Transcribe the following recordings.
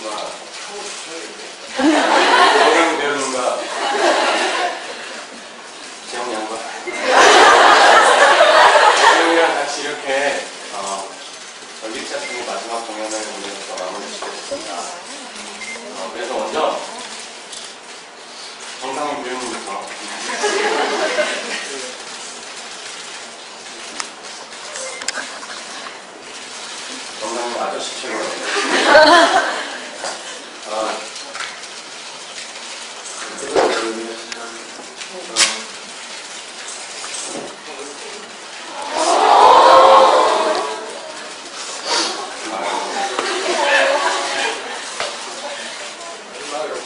상인형과 영양 배우님과 재영 양과 재영이랑 같이 이렇게 어, 전기차 중의 마지막 공연을 오늘부터 마무리 짓겠습니다. 어, 그래서 먼저 정상훈 배우님부터. 정상훈 아저씨 최고. 아,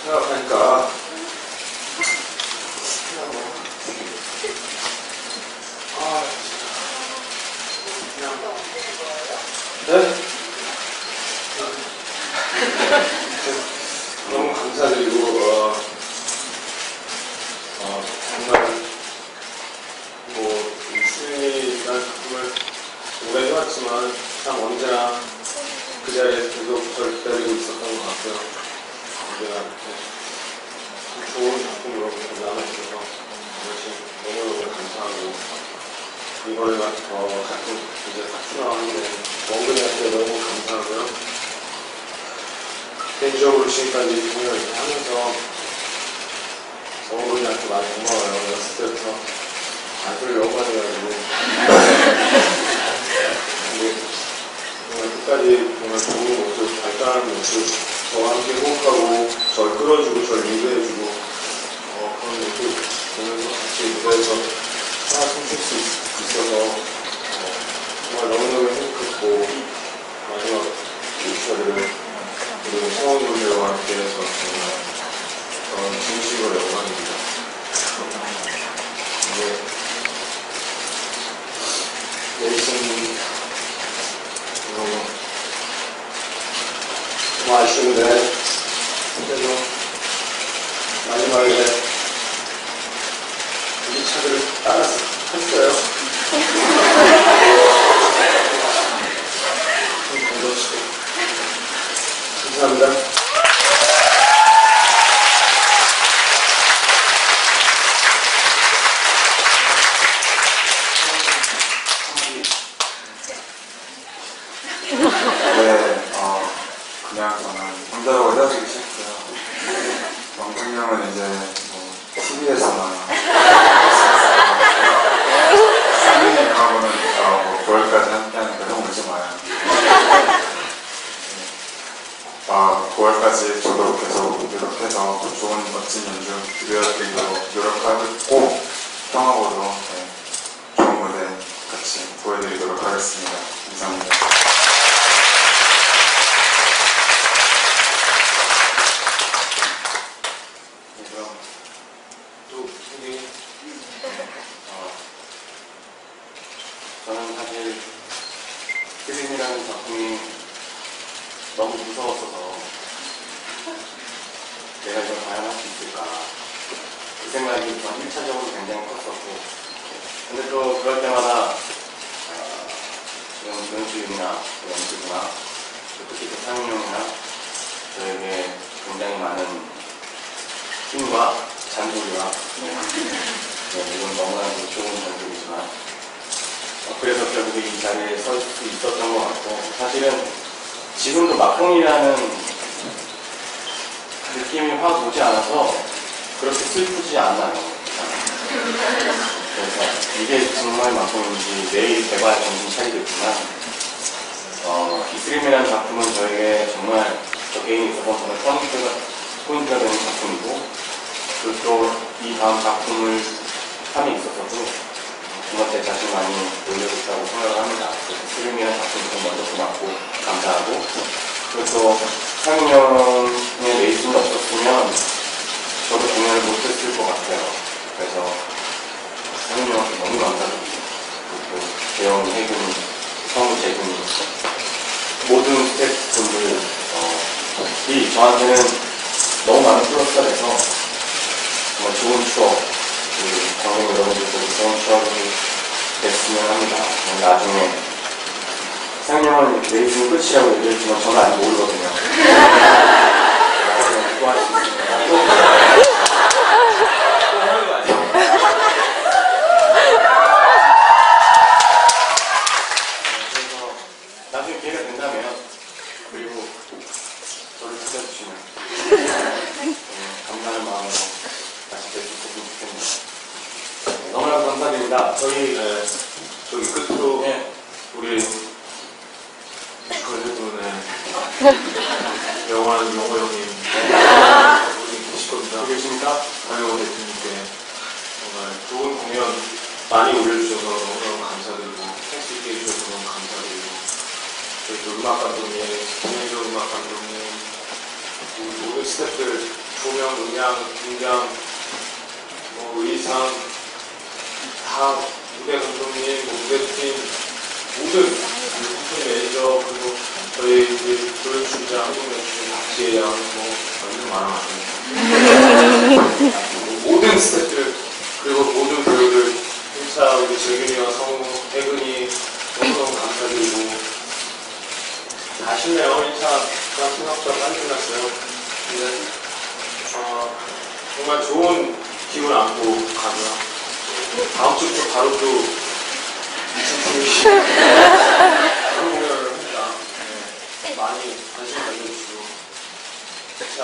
생각하니까 아 진짜 그냥 네? 너무 감사드리고 어, 어, 정말 뭐 수인이라는 작품을 오래 해왔지만 참 언제나 그 자리에 계속 저를 기다리고 있었던 것 같고요 언제나 이렇게 참 좋은 작품으로 남아주셔서 정말 너무너무 감사하고 막, 어, 작품 이제 딱 출연하는데 원근이한테 너무 감사하고요. 개인적으로 지금까지 공연을 하면서 원근이한테 많이 고마워요. 어렸을 때부터 아들 너무 많이 가지고. 근데 정말 끝까지 정말 좋은 모습, 발달하는 모습, 저와 함께 호흡하고 저를 끌어주고 저를 리드해주고 어, 그런 모습 보면서 같이 무대에서 하나 숨쉴 수 있- 있어서 어, 정말 너무너무 행복했고 마지막 일처리를 그리고 성원 분들과 함께 해서 정말 어, 진심으로 영광입니다. 이제 내일은 너무 좀 아쉬운데 그래도 마지막에 우리 차들을 따라서 했어요. 좀 건강하시고 감사합니다. 네, 어, 그냥 저는 혼자라고 헤어지기 싫고요. 영준이 형은 이제 뭐 TV에서나 상민이하고는 어, 뭐 9월까지 함께하니까 형 울지 마요. 아, 9월까지 저도 계속 노력해서 좋은 멋진 연주 드려드리도록 노력하고 형하고도 네, 좋은 무대 같이 보여드리도록 하겠습니다. 감사합니다. 그래서 또 소개 어, 저는 사실 필름이라는 작품이 너무 무서웠어서 내가 이걸 과연 할 수 있을까 그 생각이 전 1차적으로 굉장히 컸었고 또 그럴 때마다 어, 지금 연수님이나 연수구나 특히 그 상인형이나 저에게 굉장히 많은 힘과 잔소리와 네, 네, 이건 너무나도 좋은 잔소리지만 어, 그래서 결국에 이 자리에 설 수 있었던 것 같고 사실은 지금도 막공이라는 느낌이 확 오지 않아서 그렇게 슬프지 않아요. 그래서 이게 정말 막공인지 내일 개발 정신 차리겠지만 어, 이스림이라는 작품은 저에게 정말 저 개인이 있어서 정말 포인트가, 포인트가 되는 작품이고 그리고 또이 다음 작품을 함에 있어서도 정말 제 자신만이 올려줬다고 생각을 합니다. 이스림이라는 작품이 좀 먼저 고맙고 감사하고 그리고 또 상영의 레이싱이 없었으면 저도 공연을 못했을 것 같아요. 그래서 상영님한테 너무 감사드리고 그리고 재영, 혜근이, 성우, 재근이 모든 스태프분들 어, 이 저한테는 너무 많은 플러스가 돼서 정말 좋은 추억 그 관객 여러분들께도 좋은 추억이 됐으면 합니다. 나중에 상영은 레이싱 끝이라고 얘기했지만 저는 아직 모르거든요. 나중에 또할수 있습니다. 저를 찾아주시면 음, 감사하는 마음으로 다시 뵙겠으면 좋겠습니다. 네, 너무나 감사드립니다. 저희 네, 저기 끝으로 네, 우리 그래도네 영원한 영호 형님 여기 계실 겁니다. 계십니까? 강영호 대표님께 정말 좋은 공연 많이 올려주셔서 너무너무 감사드리고 할수 있게 해주셔서 너무 감사드리고 저희 또 음악 감독님, 김현조 음악 감독님, 우리 모든 스태프들 조명, 음향, 분장, 뭐 의상 다 무대 감독님, 뭐 무대팀 모든 부품 매니저 그리고 저희 그 조연출자 한국연출 박지혜 양 뭐 완전 많아가지고. 모든 스태프들 그리고 모든 배우들 1차 우리 재균이와 성우, 혜근이 너무너무 감사드리고 아쉽네요 1차 그냥 생각보다 빨리 끝났어요 근데 어, 정말 좋은 기운 안고 가고요 다음 주부터 바로 또 2차 팀이 그런 공연을 합니다 네, 많이 관심 가져주시고 2차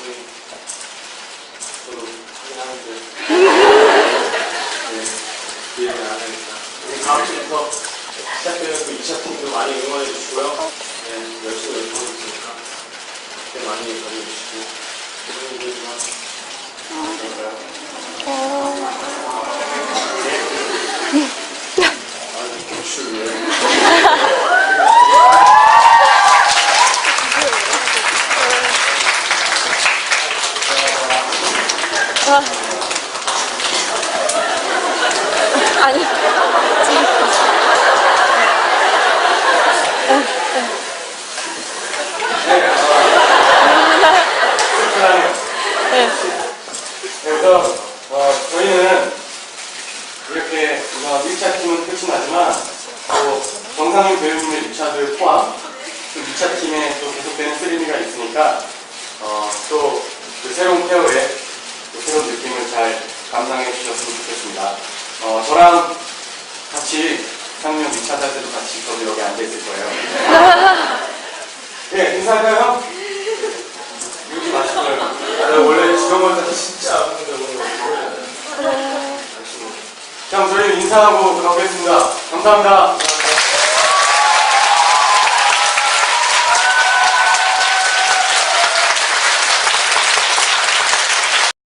우리 저도 하는데. 네, 기회는 안 하니까 우리 다음 주부터 시작되는 그 2차 팀도 많이 응원해 주시고요. 네, 열심히 연습하고 있으니까 그때 많이 가져주시고 고생이지만 아, 교출 왜 아니. 네. 그래서 어, 저희는 이렇게 우선 1차 팀은 끝이 나지만 또 정상인 배우님의 2차들 포함 또 2차 팀에 또 계속되는 쓰리미가 있으니까 어, 또 그 새로운 페어에 또 새로운 느낌을 잘 감상해 주셨으면 좋겠습니다. 어, 저랑 같이 상명 2차 할 때도 같이 저도 여기 앉아 있을 거예요. 예, 인사할까요? 여기 마시고요. 나 원래 갈때 진짜 안 먹는다고 그럼 저희 인사하고 가보겠습니다. 감사합니다.